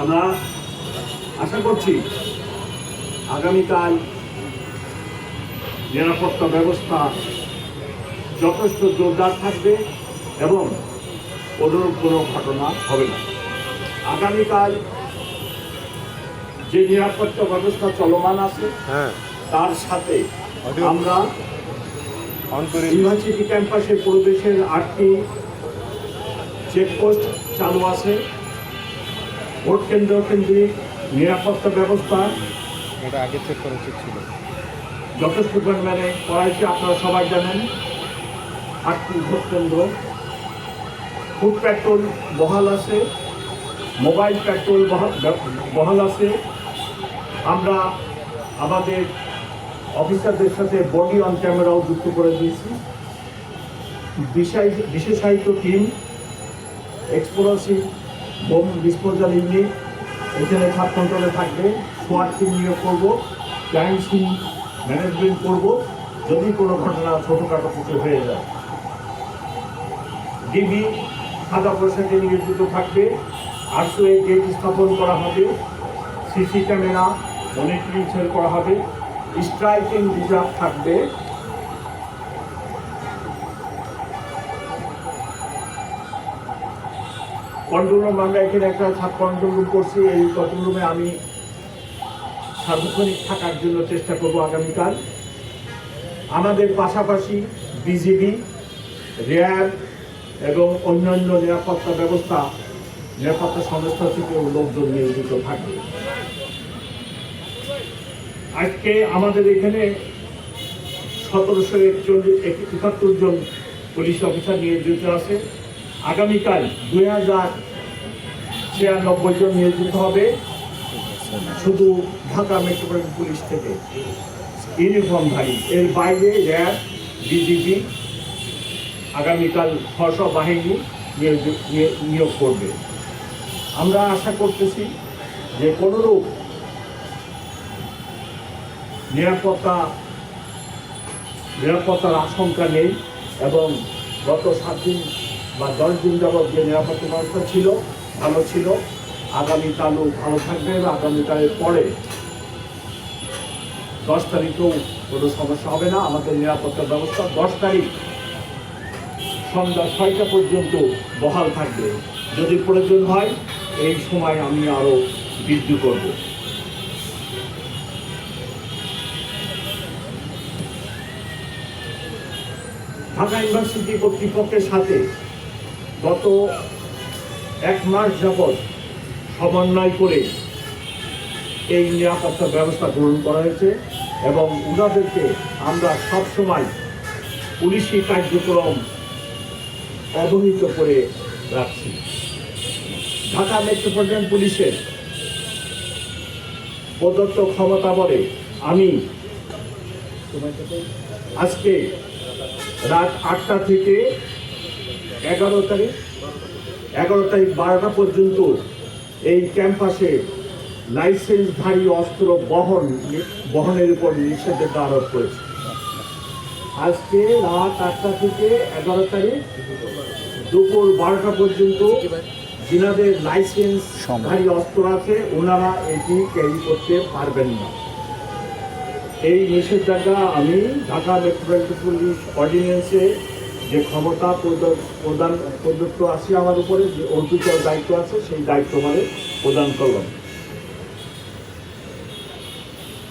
আমরা আশা করছি আগামীকাল নিরাপত্তা ব্যবস্থা যথেষ্ট জোরদার থাকবে এবং অনুরূপ কোনো ঘটনা হবে না আগামীকাল যে নিরাপত্তা ব্যবস্থা চলমান আছে হ্যাঁ তার সাথে. আমরা ইউনিভার্সিটি ক্যাম্পাসের পরিবেশের আটটি চেকপোস্ট চালু আছে ভোট কেন্দ্র কেন্দ্রিক নিরাপত্তা ব্যবস্থা ওটা আগে চেক করা উচিত ছিল। যথেষ্ট পরিমাণে করা আপনারা সবাই জানেন। আটটি ভোট কেন্দ্র। ফুড পেট্রোল বহাল আছে মোবাইল পেট্রোল বহা- বহাল আছে। আমরা আমাদের অফিসারদের সাথে বডি অন ক্যামেরাও যুক্ত করে দিয়েছি। বিশেষ- বিশেষায়িত team explosive bomb disposal unit এখানে সাব কন্ট্রোলে থাকবে সোয়াট টিম নিয়োগ করব ক্রাইম সিন ম্যানেজমেন্ট করব, যদি কোনো ঘটনা ছোটোখাটো কিছু হয়ে যায়। ডিবি সাদা পোশাকে নিয়োজিত থাকবে আটশো গেট স্থাপন করা হবে সিসি ক্যামেরা মনিটরিং সেল করা হবে স্ট্রাইকিং রিজার্ভ থাকবে। কন্ট্রোল রুম আমরা এখানে একটা সাব কন্ট্রোল রুম করছি। এই কন্ট্রোল রুমে আমি সার্বক্ষণিক থাকার জন্য চেষ্টা করব আগামীকাল। আমাদের পাশাপাশি বিজিবি, র্যাব এবং অন্যান্য নিরাপত্তা ব্যবস্থা, নিরাপত্তা সংস্থা থেকে লোকজন নিয়োজিত থাকবে। আজকে আমাদের এখানে সতেরোশো একচল্লিশ, একাত্তর জন পুলিশ অফিসার নিয়োজিত আছে। আগামীকাল দুই হাজার ছিয়ানব্বই জন নিয়োজিত হবে। শুধু ঢাকা মেট্রোপলিটন পুলিশ থেকে। ইউনিফর্মধারী এর বাইরে র্যাব ডিজিপি আগামীকাল হর্ষ বাহিনী নিয়োগ করবে। আমরা আশা করতেছি যে কোনোরূপ নিরাপত্তা, নিরাপত্তার আশঙ্কা নেই এবং গত সাত দিন বা দশ দিন যাবৎ যে নিরাপত্তা ব্যবস্থা ছিল, ভালো ছিল আগামীকালও ভালো থাকবে আগামীকালের পরে দশ তারিখেও কোনো সমস্যা হবে না। আমাদের নিরাপত্তা ব্যবস্থা দশ তারিখ সন্ধ্যা ছয়টা পর্যন্ত বহাল থাকবে। যদি প্রয়োজন হয়, এই সময় আমি আরও বৃদ্ধি করব। ঢাকা ইউনিভার্সিটি কর্তৃপক্ষের সাথে গত এক মাস যাবৎ সমন্বয় করে এই নিরাপত্তা ব্যবস্থা গ্রহণ করা হয়েছে এবং ওনাদেরকে আমরা সবসময় পুলিশি কার্যক্রম অবহিত করে রাখছি। ঢাকা মেট্রোপলিটন পুলিশের প্রদত্ত ক্ষমতা বলে আমি আজকে রাত আটটা থেকে এগারো তারিখ এগারো তারিখ বারোটা পর্যন্ত এই ক্যাম্পাসে লাইসেন্সধারী অস্ত্র বহন, বহনের উপর নিষেধাজ্ঞা আরোপ করেছে। আজকে রাত আটটা থেকে এগারো তারিখ দুপুর বারোটা পর্যন্ত যিনাদের লাইসেন্সধারী অস্ত্র আছে, ওনারা এটি ক্যারি করতে পারবেন না। এই নিষেধাজ্ঞা আমি ঢাকা মেট্রোপলিটন পুলিশ অর্ডিন্যান্সে যে ক্ষমতা প্রদ- প্রদান প্রদত্ত আছে আমার উপরে, যে অর্পিত দায়িত্ব আছে, সেই দায়িত্ব মানে প্রদান করলাম।